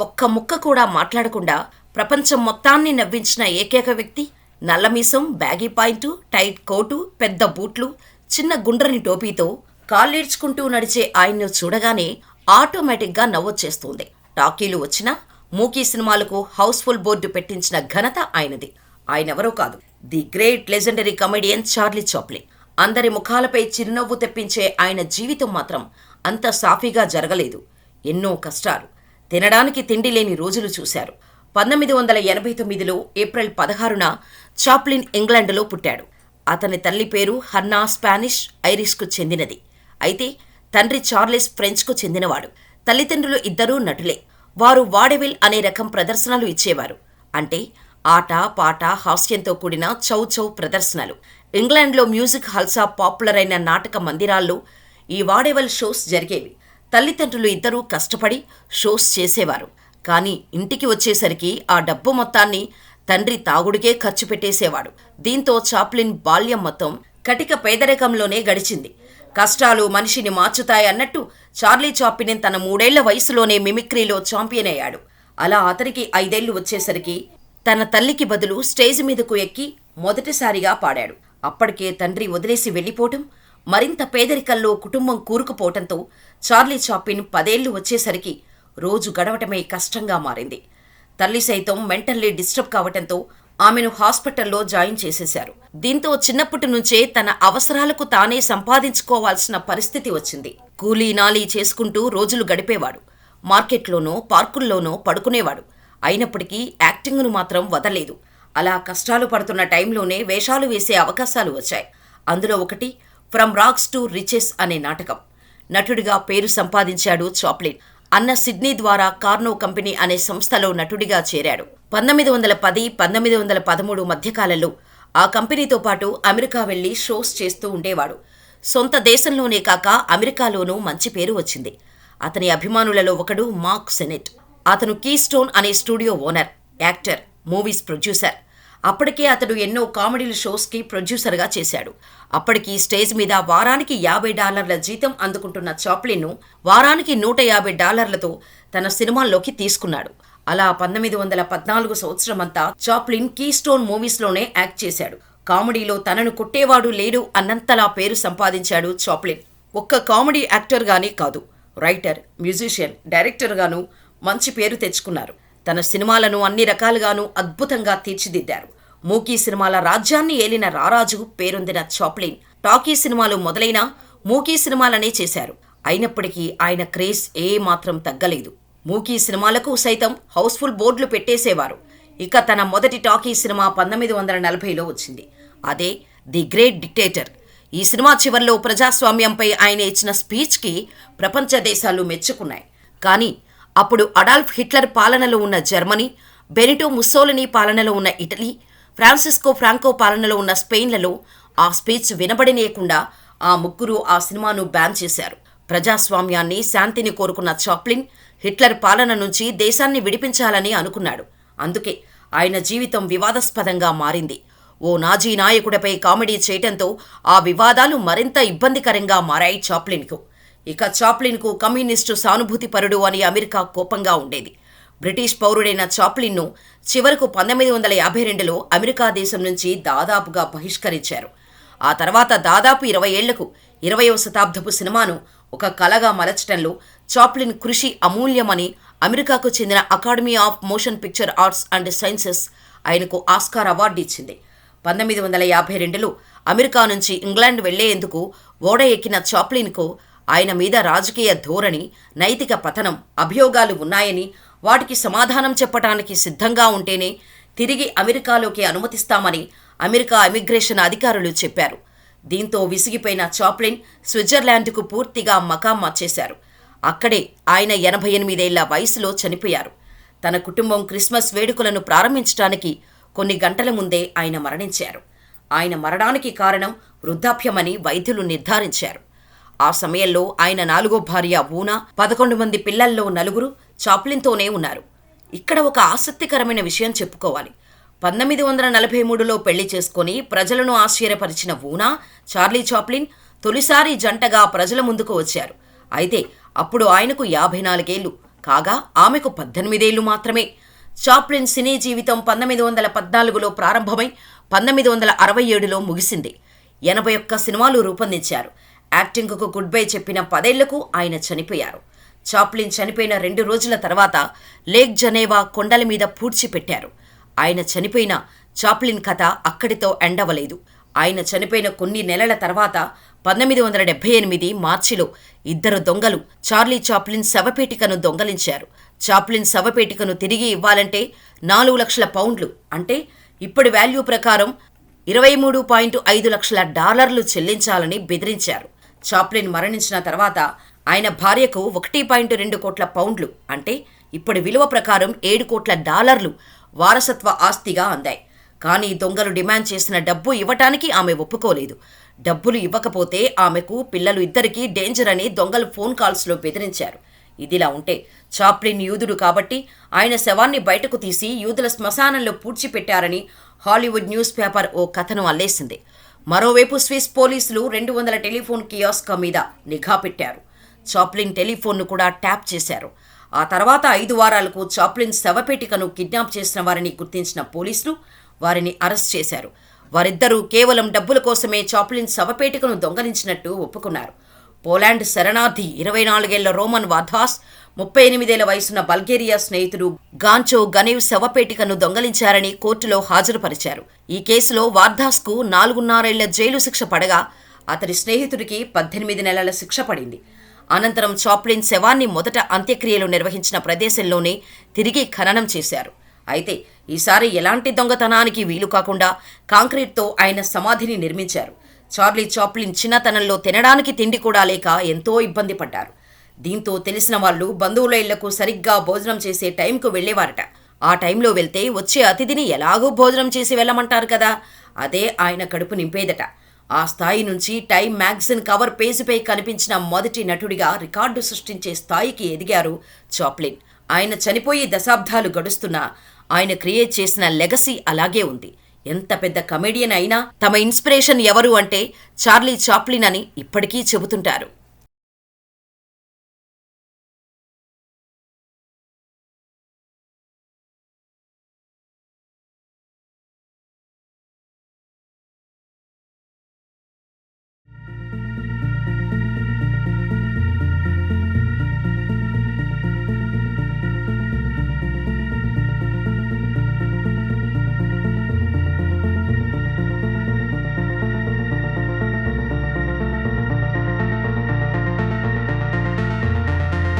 ఒక్క ముక్క కూడా మాట్లాడకుండా ప్రపంచం మొత్తాన్ని నవ్వించిన ఏకైక వ్యక్తి నల్లమీసం బ్యాగీ పాయింటు టైట్ కోటు పెద్ద బూట్లు చిన్న గుండ్రని టోపీతో కాళ్ళీడ్చుకుంటూ నడిచే ఆయన్ను చూడగానే ఆటోమేటిక్గా నవ్వొచ్చేస్తుంది. టాకీలు వచ్చినా మూకీ సినిమాలకు హౌస్ఫుల్ బోర్డు పెట్టించిన ఘనత ఆయనది. ఆయనెవరో కాదు. The great legendary comedian Charlie Chaplin. అందరి ముఖాలపై చిరునవ్వు తెప్పించే ఆయన జీవితం మాత్రం అంత సాఫీగా జరగలేదు. ఎన్నో కష్టాలు. తినడానికి తిండి లేని రోజులు చూశారు. పంతొమ్మిది వందల ఎనభై తొమ్మిదిలో ఏప్రిల్ పదహారున చాప్లిన్ ఇంగ్లాండ్లో పుట్టాడు. అతని తల్లి పేరు హన్నా స్పానిష్ ఐరిష్కు చెందినది. అయితే తండ్రి చార్లెస్ ఫ్రెంచ్కు చెందినవాడు. తల్లిదండ్రులు ఇద్దరూ నటులే. వారు వాడెవిల్ అనే రకం ప్రదర్శనలు ఇచ్చేవారు. అంటే ఆట పాట హాస్యంతో కూడిన చౌ చౌ ప్రదర్శనలు. ఇంగ్లాండ్లో మ్యూజిక్ హల్సా పాపులర్ అయిన నాటక మందిరాల్లో ఈ వాడెవల్ షోస్ జరిగేవి. తల్లిదండ్రులు ఇద్దరూ కష్టపడి షోస్ చేసేవారు. కానీ ఇంటికి వచ్చేసరికి ఆ డబ్బు మొత్తాన్ని తండ్రి తాగుడికే ఖర్చు పెట్టేసేవాడు. దీంతో చాప్లిన్ బాల్యం మొత్తం కటిక పేదరికంలోనే గడిచింది. కష్టాలు మనిషిని మార్చుతాయన్నట్టు చార్లీ చాప్లిన్ తన మూడేళ్ళ వయసులోనే మిమిక్రీలో ఛాంపియన్ అయ్యాడు. అలా అతనికి ఐదేళ్ళు వచ్చేసరికి తన తల్లికి బదులు స్టేజ్ మీదకు ఎక్కి మొదటిసారిగా పాడాడు. అప్పటికే తండ్రి వదిలేసి వెళ్ళిపోవటం మరింత పేదరికంలో కుటుంబం కూరుకుపోవటంతో చార్లీ చాపిన్ పదేళ్ళు వచ్చేసరికి రోజు గడవటమే కష్టంగా మారింది. తల్లి సైతం మెంటల్లీ డిస్టర్బ్ కావటంతో ఆమెను హాస్పిటల్లో జాయిన్ చేసేశారు. దీంతో చిన్నప్పటి నుంచే తన అవసరాలకు తానే సంపాదించుకోవాల్సిన పరిస్థితి వచ్చింది. కూలీ నాలీ చేసుకుంటూ రోజులు గడిపేవాడు. మార్కెట్లోనో పార్కుల్లోనో పడుకునేవాడు. అయినప్పటికీ యాక్టింగ్ను మాత్రం వదలేదు అలా కష్టాలు పడుతున్న టైంలోనే వేషాలు వేసే అవకాశాలు వచ్చాయి. అందులో ఒకటి ఫ్రమ్ రాక్స్ టు రిచెస్ అనే నాటకం. నటుడిగా పేరు సంపాదించాడు చాప్లిన్. అన్న సిడ్నీ ద్వారా కార్నో కంపెనీ అనే సంస్థలో నటుడిగా చేరాడు. పంతొమ్మిది వందల పది పంతొమ్మిది వందల పదమూడు మధ్యకాలంలో ఆ కంపెనీతో పాటు అమెరికా వెళ్ళి షోస్ చేస్తూ ఉండేవాడు. సొంత దేశంలోనే కాక అమెరికాలోనూ మంచి పేరు వచ్చింది. అతని అభిమానులలో ఒకడు మార్క్ సెనెట్. అతను కీస్టోన్ అనే studio owner actor movies producer. అప్పటికే అతడు ఎన్నో కామెడీల షోస్కి ప్రొడ్యూసర్గా చేశాడు. అప్పటికి స్టేజ్ మీద వారానికి యాభై డాలర్ల జీతం అందుకుంటున్న చాప్లిన్ను వారానికి నూట యాభై డాలర్లతో తన సినిమాల్లోకి తీసుకున్నాడు. అలా పంతొమ్మిది వందల పద్నాలుగు సంవత్సరమంతా చాప్లిన్ కీస్టోన్ మూవీస్లోనే యాక్ట్ చేశాడు. కామెడీలో తనను కొట్టేవాడు లేడు అన్నంతలా పేరు సంపాదించాడు చాప్లిన్. ఒక్క కామెడీ యాక్టర్గానే కాదు రైటర్ మ్యూజిషియన్ డైరెక్టర్గాను మంచి పేరు తెచ్చుకున్నారు. తన సినిమాలను అన్ని రకాలుగాను అద్భుతంగా తీర్చిదిద్దారు. మూకీ సినిమాల రాజ్యాన్ని ఏలిన రారాజు పేరొందిన చాప్లిన్ టాకీ సినిమాలు మొదలైన మూకీ సినిమాలనే చేశారు. అయినప్పటికీ ఆయన క్రేజ్ ఏ మాత్రం తగ్గలేదు. మూకీ సినిమాలకు సైతం హౌస్ఫుల్ బోర్డులు పెట్టేసేవారు. ఇక తన మొదటి టాకీ సినిమా పంతొమ్మిది వందల నలభైలో వచ్చింది. అదే ది గ్రేట్ డిక్టేటర్. ఈ సినిమా చివర్లో ప్రజాస్వామ్యంపై ఆయన ఇచ్చిన స్పీచ్కి ప్రపంచ దేశాలు మెచ్చుకున్నాయి. కానీ అప్పుడు అడాల్ఫ్ హిట్లర్ పాలనలో ఉన్న జర్మనీ బెనిటో ముస్సోలినీ పాలనలో ఉన్న ఇటలీ ఫ్రాన్సిస్కో ఫ్రాంకో పాలనలో ఉన్న స్పెయిన్లలో ఆ స్పీచ్ వినబడినేయకుండా ఆ ముగ్గురు ఆ సినిమాను బ్యాన్ చేశారు. ప్రజాస్వామ్యాన్ని శాంతిని కోరుకున్న చాప్లిన్ హిట్లర్ పాలన నుంచి దేశాన్ని విడిపించాలని అనుకున్నాడు. అందుకే ఆయన జీవితం వివాదాస్పదంగా మారింది. ఓ నాజీ నాయకుడిపై కామెడీ చేయటంతో ఆ వివాదాలు మరింత ఇబ్బందికరంగా మారాయి చాప్లిన్కు. ఇక చాప్లిన్కు కమ్యూనిస్టు సానుభూతిపరుడు అని అమెరికా కోపంగా ఉండేది. బ్రిటిష్ పౌరుడైన చాప్లిన్ను చివరకు పంతొమ్మిది వందల యాభై రెండులో అమెరికా దేశం నుంచి దాదాపుగా బహిష్కరించారు. ఆ తర్వాత దాదాపు ఇరవై ఏళ్ళకు ఇరవయవ శతాబ్దపు సినిమాను ఒక కళగా మలచటంలో చాప్లిన్ కృషి అమూల్యమని అమెరికాకు చెందిన academy of motion picture arts and sciences ఆయనకు ఆస్కార్ అవార్డు ఇచ్చింది. పంతొమ్మిది వందల యాభై రెండులో అమెరికా నుంచి ఇంగ్లాండ్ వెళ్ళేందుకు ఓడ ఎక్కిన చాప్లిన్కు ఆయన మీద రాజకీయ ధోరణి నైతిక పతనం అభియోగాలు ఉన్నాయని వాటికి సమాధానం చెప్పటానికి సిద్ధంగా ఉంటేనే తిరిగి అమెరికాలోకి అనుమతిస్తామని అమెరికా ఇమిగ్రేషన్ అధికారులు చెప్పారు. దీంతో విసిగిపోయిన చాప్లిన్ స్విట్జర్లాండ్కు పూర్తిగా మకాం మార్చేశారు. అక్కడే ఆయన ఎనభై ఎనిమిదేళ్ళ వయసులో చనిపోయారు. తన కుటుంబం క్రిస్మస్ వేడుకలను ప్రారంభించడానికి కొన్ని గంటల ముందే ఆయన మరణించారు. ఆయన మరణానికి కారణం వృద్ధాప్యమని వైద్యులు నిర్ధారించారు. ఆ సమయంలో ఆయన నాలుగో భార్య ఊనా పదకొండు మంది పిల్లల్లో నలుగురు చాప్లిన్తోనే ఉన్నారు. ఇక్కడ ఒక ఆసక్తికరమైన విషయం చెప్పుకోవాలి. పంతొమ్మిది వందల నలభై మూడులో పెళ్ళి చేసుకుని ప్రజలను ఆశ్చర్యపరిచిన ఊనా చార్లీ చాప్లిన్ తొలిసారి జంటగా ప్రజల ముందుకు వచ్చారు. అయితే అప్పుడు ఆయనకు యాభై నాలుగేళ్ళు కాగా ఆమెకు పద్దెనిమిదేళ్ళు మాత్రమే. చాప్లిన్ సినీ జీవితం పంతొమ్మిది వందల పద్నాలుగులో ప్రారంభమై పంతొమ్మిది వందల అరవై ఏడులో ముగిసింది. ఎనభై ఒక్క సినిమాలు రూపొందించారు. యాక్టింగ్కు గుడ్ బై చెప్పిన పదేళ్ళకు ఆయన చనిపోయారు. చాప్లిన్ చనిపోయిన రెండు రోజుల తర్వాత లేక్ జనేవా కొండల మీద పూడ్చిపెట్టారు. ఆయన చనిపోయిన చాప్లిన్ కథ అక్కడితో ఎండవలేదు. ఆయన చనిపోయిన కొన్ని నెలల తర్వాత పంతొమ్మిది వందల డెబ్బై ఎనిమిది మార్చిలో ఇద్దరు దొంగలు చార్లీ చాప్లిన్ శవపేటికను దొంగలించారు. చాప్లిన్ శవపేటికను తిరిగి ఇవ్వాలంటే నాలుగు లక్షల పౌండ్లు అంటే ఇప్పటి వాల్యూ ప్రకారం ఇరవై మూడు పాయింట్ ఐదు లక్షల డాలర్లు చెల్లించాలని బెదిరించారు. చాప్లిన్ మరణించిన తర్వాత ఆయన భార్యకు ఒకటి పాయింట్ రెండు కోట్ల పౌండ్లు అంటే ఇప్పటి విలువ ప్రకారం ఏడు కోట్ల డాలర్లు వారసత్వ ఆస్తిగా అందాయి. కానీ దొంగలు డిమాండ్ చేసిన డబ్బు ఇవ్వటానికి ఆమె ఒప్పుకోలేదు. డబ్బులు ఇవ్వకపోతే ఆమెకు పిల్లలు ఇద్దరికీ డేంజర్ అని దొంగలు ఫోన్ కాల్స్లో బెదిరించారు. ఇదిలా ఉంటే చాప్లిన్ యూదుడు కాబట్టి ఆయన శవాన్ని బయటకు తీసి యూదుల శ్మశానంలో పూడ్చిపెట్టారని హాలీవుడ్ న్యూస్ పేపర్ ఓ కథను అల్లేసింది. మరోవైపు స్విస్ పోలీసులు రెండు వందల టెలిఫోన్ కియాస్క మీద నిఘా పెట్టారు. చాప్లిన్ టెలిఫోన్ను కూడా ట్యాప్ చేశారు. ఆ తర్వాత ఐదు వారాలకు చాప్లిన్ శవపేటికను కిడ్నాప్ చేసిన వారిని గుర్తించిన పోలీసులు వారిని అరెస్ట్ చేశారు. వారిద్దరూ కేవలం డబ్బుల కోసమే చాప్లిన్ శవపేటికను దొంగలించినట్టు ఒప్పుకున్నారు. పోలాండ్ శరణార్థి ఇరవై నాలుగేళ్ళ రోమన్ వాధాస్ ముప్పై ఎనిమిదేళ్ళ వయసున్న బల్గేరియా స్నేహితుడు గాంచో గనేవ్ శవపేటికను దొంగలించారని కోర్టులో హాజరుపరిచారు. ఈ కేసులో వార్ధాస్కు నాలుగున్నరేళ్ళ జైలు శిక్ష పడగా అతడి స్నేహితుడికి పద్దెనిమిది నెలల శిక్ష పడింది. అనంతరం చాప్లిన్ శవాన్ని మొదట అంత్యక్రియలు నిర్వహించిన ప్రదేశంలోనే తిరిగి ఖననం చేశారు. అయితే ఈసారి ఎలాంటి దొంగతనానికి వీలు కాకుండా కాంక్రీట్తో ఆయన సమాధిని నిర్మించారు. చార్లీ చాప్లిన్ చిన్నతనంలో తినడానికి తిండి కూడా లేక ఎంతో ఇబ్బంది పడ్డారు. దీంతో తెలిసిన వాళ్ళు బంధువుల ఇళ్ళకు సరిగ్గా భోజనం చేసే టైంకు వెళ్ళేవారట. ఆ టైంలో వెళ్తే వచ్చే అతిథిని ఎలాగూ భోజనం చేసి వెళ్ళమంటారు కదా? అదే ఆయన కడుపు నింపేదట. ఆ స్థాయి నుంచి టైమ్ మ్యాగజిన్ కవర్ పేజీపై కనిపించిన మొదటి నటుడిగా రికార్డు సృష్టించే స్థాయికి ఎదిగారు చాప్లిన్. ఆయన చనిపోయి దశాబ్దాలు గడుస్తున్నా ఆయన క్రియేట్ చేసిన లెగసీ అలాగే ఉంది. ఎంత పెద్ద కమెడియన్ అయినా తమ ఇన్స్పిరేషన్ ఎవరు అంటే చార్లీ చాప్లిన్ అని ఇప్పటికీ చెబుతుంటారు.